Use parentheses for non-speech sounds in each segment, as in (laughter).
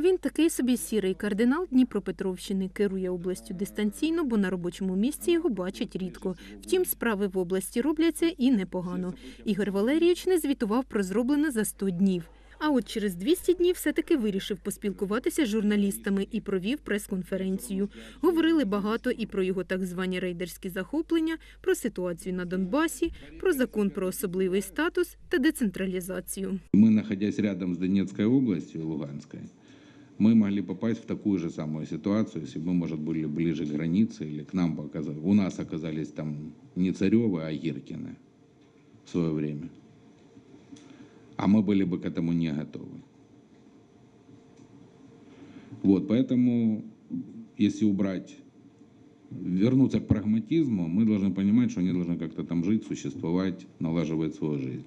Він такий собі сірий кардинал Дніпропетровщини, керує областю дистанційно, бо на робочому місці його бачать рідко. Втім, справи в області робляться і непогано. Ігор Валерійович не звітував про зроблене за 100 днів. А от через 200 днів все-таки вирішив поспілкуватися з журналістами і провів прес-конференцію. Говорили багато і про його так звані рейдерські захоплення, про ситуацію на Донбасі, про закон про особливий статус та децентралізацію. Мы, находясь рядом с Донецкой областью и Луганской, мы могли попасть в такую же самую ситуацию, если бы мы, может, были ближе к границе или к нам показали. У нас оказались там не Царевы, а Гиркины в свое время. А мы были бы к этому не готовы. Вот, поэтому, если убрать, вернуться к прагматизму, мы должны понимать, что они должны как-то там жить, существовать, налаживать свою жизнь.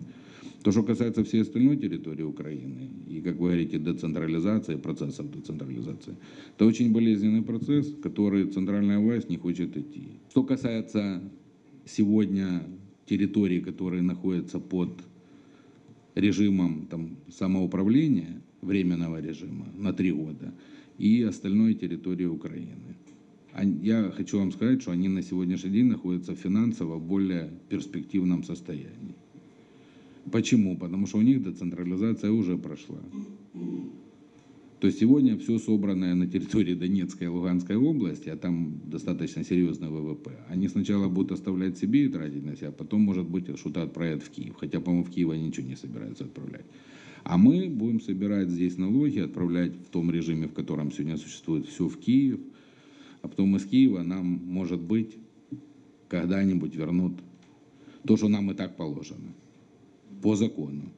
То, что касается всей остальной территории Украины, и, как вы говорите, децентрализации, процессов децентрализации, это очень болезненный процесс, который центральная власть не хочет идти. Что касается сегодня территорий, которые находятся под режимом там, самоуправления, временного режима на три года, и остальной территории Украины. А Я хочу вам сказать, что они на сегодняшний день находятся финансово в более перспективном состоянии. Почему? Потому что у них децентрализация уже прошла. То есть сегодня все собранное на территории Донецкой и Луганской области, а там достаточно серьезный ВВП, они сначала будут оставлять себе и тратить на себя, а потом, может быть, что-то отправят в Киев. Хотя, по-моему, в Киев они ничего не собираются отправлять. А мы будем собирать здесь налоги, отправлять в том режиме, в котором сегодня существует все в Киев, а потом из Киева нам, может быть, когда-нибудь вернут то, что нам и так положено по закону.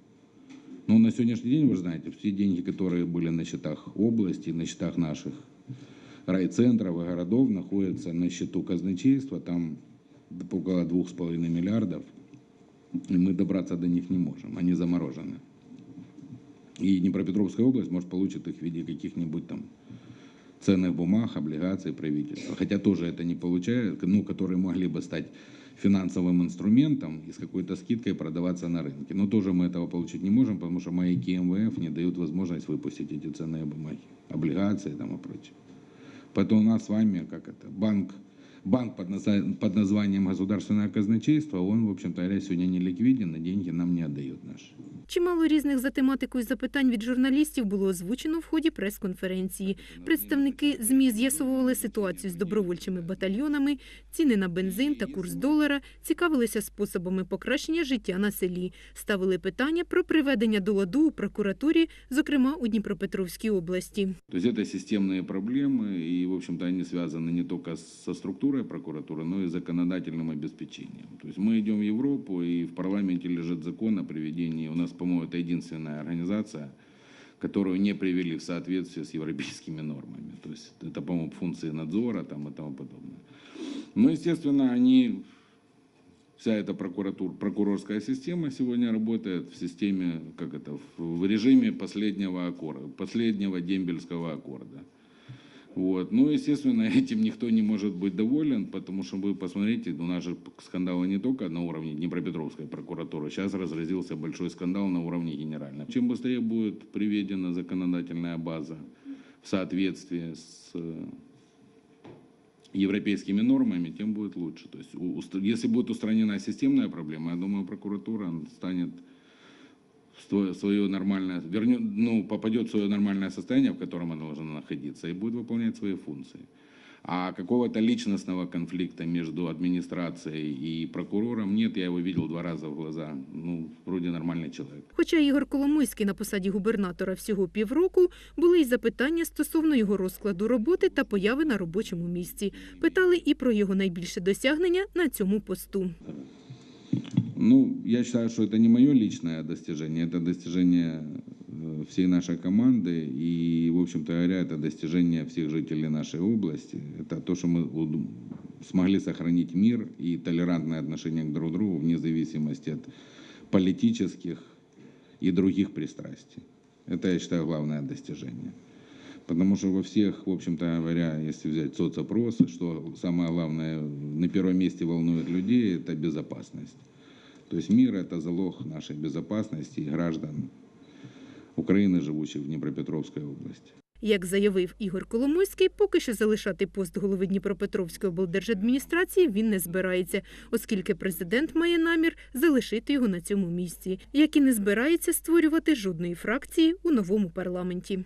Но на сегодняшний день, вы знаете, все деньги, которые были на счетах области, на счетах наших райцентров и городов, находятся на счету казначейства, там около 2,5 миллиардов, и мы добраться до них не можем, они заморожены. И Днепропетровская область, может, получит их в виде каких-нибудь там ценных бумаг, облигаций правительства. Хотя тоже это не получает, ну, которые могли бы стать финансовым инструментом и с какой-то скидкой продаваться на рынке. Но тоже мы этого получить не можем, потому что маяки МВФ не дают возможность выпустить эти ценные бумаги, облигации там и прочее. Поэтому у нас с вами, как это, банк, банк под, под названием государственное казначейство, он, в общем-то, сегодня не ликвиден, и деньги нам не отдают наши. Чимало різних за тематикою запитань від журналістів було озвучено в ході прес-конференції. Представники ЗМІ з'ясовували ситуацію з добровольчими батальйонами, ціни на бензин та курс долара, цікавилися способами покращення життя на селі, ставили питання про приведення до ладу у прокуратурі, зокрема у Дніпропетровській області. То есть это системные проблемы, и, в общем-то, они связаны не только со структурой прокуратуры, но и законодательным обеспечением. То есть мы идем в Европу, и в парламенте лежит закон о приведении, у нас, По-моему, это единственная организация, которую не привели в соответствие с европейскими нормами. То есть это, по-моему, функции надзора там, и тому подобное. Но, естественно, они вся эта прокуратура, прокурорская система сегодня работает в системе, как это, в режиме последнего аккорда, последнего дембельского аккорда. Вот. Ну, естественно, (laughs) этим никто не может быть доволен, потому что вы посмотрите, у нас же скандалы не только на уровне Днепропетровской прокуратуры, сейчас разразился большой скандал на уровне генерального. Чем быстрее будет приведена законодательная база в соответствии с э, европейскими нормами, тем будет лучше. То есть, если будет устранена системная проблема, я думаю, прокуратура станет свое нормальное, вернет, ну, попадет в свое нормальное состояние, в котором она должна находиться, и будет выполнять свои функции. А какого-то личностного конфликта между администрацией и прокурором нет, я его видел два раза в глаза. Ну, вроде нормальный человек. Хоча Ігор Коломойський на посаді губернатора всього півроку, були й запитання стосовно його розкладу роботи та появи на робочому місці. Питали і про його найбільше досягнення на цьому посту. Ну, я считаю, что это не мое личное достижение, это достижение э, всей нашей команды и, в общем-то говоря, это достижение всех жителей нашей области. Это то, что мы смогли сохранить мир и толерантное отношение к друг другу вне зависимости от политических и других пристрастий. Это, я считаю, главное достижение. Потому что во всех, в общем-то говоря, если взять соцопросы, что самое главное на первом месте волнует людей, это безопасность. То есть мир – это залог нашей безопасности и граждан Украины, живущих в Днепропетровской области. Як заявив Ігор Коломойський, поки що залишати пост голови Дніпропетровської облдержадміністрації він не збирається, оскільки президент має намір залишити його на цьому місці, як і не збирається створювати жодної фракції у новому парламенті.